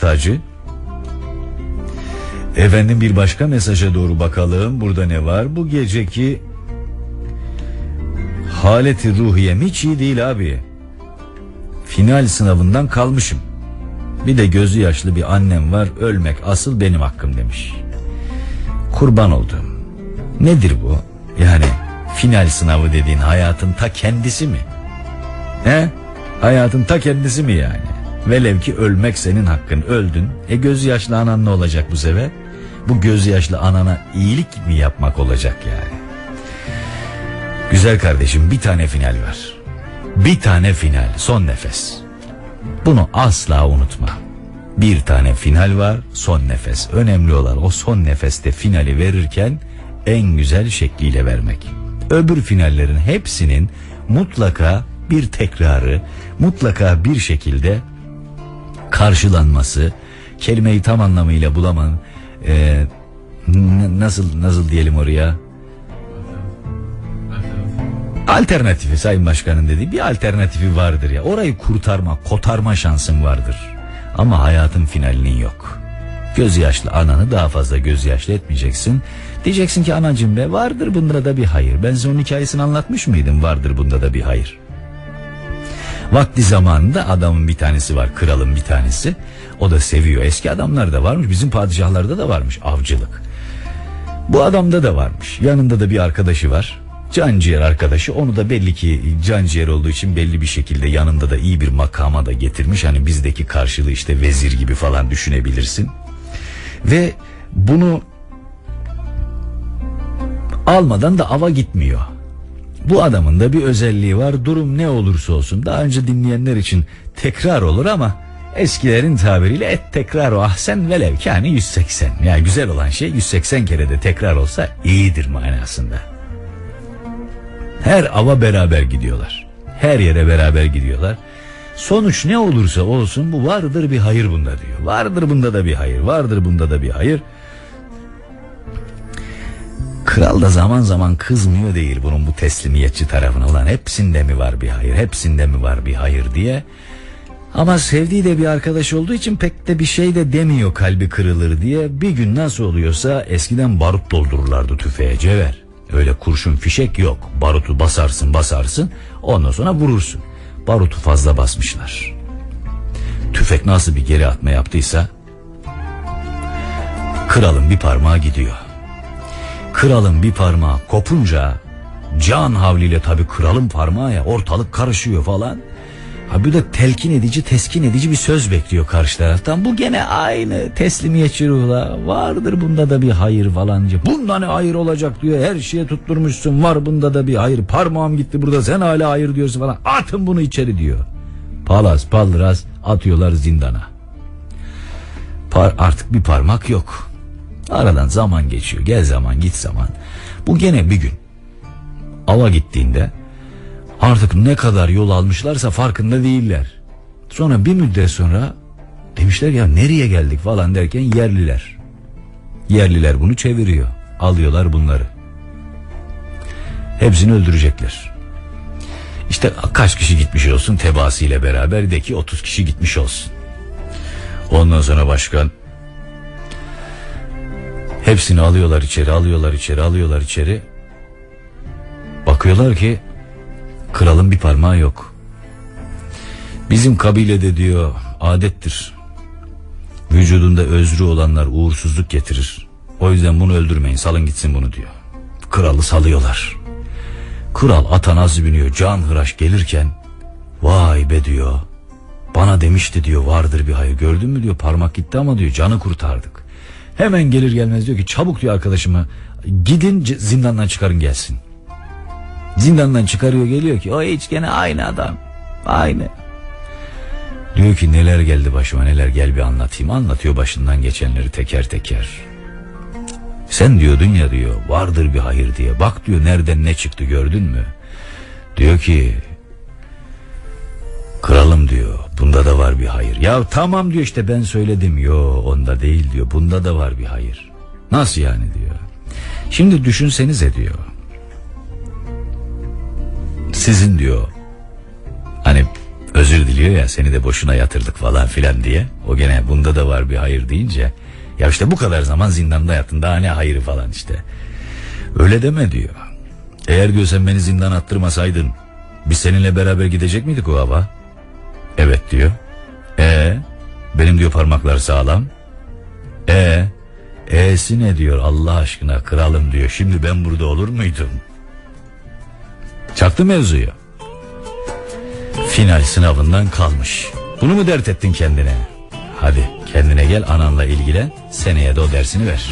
tacı. Efendim bir başka mesaja doğru bakalım. Burada ne var? Bu geceki haleti ruhiyem hiç iyi değil abi. Final sınavından kalmışım. Bir de gözü yaşlı bir annem var. Ölmek asıl benim hakkım demiş. Kurban oldum. Nedir bu? Yani final sınavı dediğin hayatın ta kendisi mi? He? Hayatın ta kendisi mi yani? Velev ki ölmek senin hakkın. Öldün. E gözü yaşlı anan ne olacak bu sefer? Bu gözü yaşlı anana iyilik mi yapmak olacak yani? Güzel kardeşim bir tane final var. Bir tane final son nefes. Bunu asla unutma. Bir tane final var son nefes. Önemli olan o son nefeste finali verirken en güzel şekliyle vermek. Öbür finallerin hepsinin mutlaka bir tekrarı, mutlaka bir şekilde karşılanması, kelimeyi tam anlamıyla bulaman, e, nasıl nasıl diyelim oraya? Alternatifi Sayın Başkan'ın dediği bir alternatifi vardır ya. Orayı kurtarma, kotarma şansın vardır. Ama hayatın finalinin yok. Gözyaşlı ananı daha fazla gözyaşlı etmeyeceksin. Diyeceksin ki anacım be vardır bunda da bir hayır. Ben size onun hikayesini anlatmış mıydım? Vardır bunda da bir hayır. Vakti zamanında adamın bir tanesi var kralın bir tanesi. O da seviyor. Eski adamlar da varmış bizim padişahlarda da varmış avcılık. Bu adamda da varmış. Yanında da bir arkadaşı var. Canciğer arkadaşı onu da belli ki canciğer olduğu için belli bir şekilde yanında da iyi bir makama da getirmiş. Hani bizdeki karşılığı işte vezir gibi falan düşünebilirsin. Ve bunu almadan da ava gitmiyor. Bu adamın da bir özelliği var. Durum ne olursa olsun daha önce dinleyenler için tekrar olur ama eskilerin tabiriyle et tekrar o ahsen velev ki hani 180. Yani güzel olan şey 180 kere de tekrar olsa iyidir manasında. Her ava beraber gidiyorlar. Her yere beraber gidiyorlar. Sonuç ne olursa olsun bu vardır bir hayır bunda diyor. Vardır bunda da bir hayır, vardır bunda da bir hayır. Kral da zaman zaman kızmıyor değil bunun bu teslimiyetçi tarafına olan hepsinde mi var bir hayır, hepsinde mi var bir hayır diye. Ama sevdiği de bir arkadaş olduğu için pek de bir şey de demiyor kalbi kırılır diye. Bir gün nasıl oluyorsa eskiden barut doldururlardı tüfeğe cever. Öyle kurşun fişek yok. Barutu basarsın basarsın ondan sonra vurursun. Barutu fazla basmışlar. Tüfek nasıl bir geri atma yaptıysa kralın bir parmağı gidiyor. Kralın bir parmağı kopunca can havliyle tabi kralın parmağı ya ortalık karışıyor falan. Ha bir de telkin edici, teskin edici bir söz bekliyor karşı taraftan. Bu gene aynı teslimiyetçi ruhla. Vardır bunda da bir hayır falan diye. Bunda ne hayır olacak diyor. Her şeye tutturmuşsun. Var bunda da bir hayır. Parmağım gitti burada sen hala hayır diyorsun falan. Atın bunu içeri diyor. Palas palras atıyorlar zindana. Par artık bir parmak yok. Aradan zaman geçiyor. Gel zaman git zaman. Bu gene bir gün. Ava gittiğinde artık ne kadar yol almışlarsa farkında değiller. Sonra bir müddet sonra demişler ya nereye geldik falan derken yerliler. Yerliler bunu çeviriyor. Alıyorlar bunları. Hepsini öldürecekler. İşte kaç kişi gitmiş olsun tebaasıyla beraber de ki 30 kişi gitmiş olsun. Ondan sonra başkan hepsini alıyorlar içeri, alıyorlar içeri, alıyorlar içeri. Bakıyorlar ki kralın bir parmağı yok. Bizim kabilede diyor adettir. Vücudunda özrü olanlar uğursuzluk getirir. O yüzden bunu öldürmeyin salın gitsin bunu diyor. Kralı salıyorlar. Kral ata nasıl biniyor can hıraş gelirken vay be diyor. Bana demişti diyor vardır bir hayır gördün mü diyor parmak gitti ama diyor canı kurtardık. Hemen gelir gelmez diyor ki çabuk diyor arkadaşıma gidin zindandan çıkarın gelsin. Zindandan çıkarıyor geliyor ki o hiç gene aynı adam. Aynı. Diyor ki neler geldi başıma neler gel bir anlatayım. Anlatıyor başından geçenleri teker teker. Sen diyordun ya diyor vardır bir hayır diye. Bak diyor nereden ne çıktı gördün mü? Diyor ki bunda da var bir hayır. Ya tamam diyor işte ben söyledim. Yo onda değil diyor bunda da var bir hayır. Nasıl yani diyor. Şimdi düşünsenize diyor. Sizin diyor hani Özür diliyor ya seni de boşuna yatırdık falan filan diye. O gene bunda da var bir hayır deyince. Ya işte bu kadar zaman zindanda yattın daha ne hayırı falan işte. Öyle deme diyor. Eğer diyor sen beni zindan attırmasaydın biz seninle beraber gidecek miydik o hava? Evet diyor. E benim diyor parmaklar sağlam. E E'si ne diyor Allah aşkına kralım diyor. Şimdi ben burada olur muydum? Çaktı mevzuyu. Final sınavından kalmış. Bunu mu dert ettin kendine? Hadi kendine gel ananla ilgilen seneye de o dersini ver.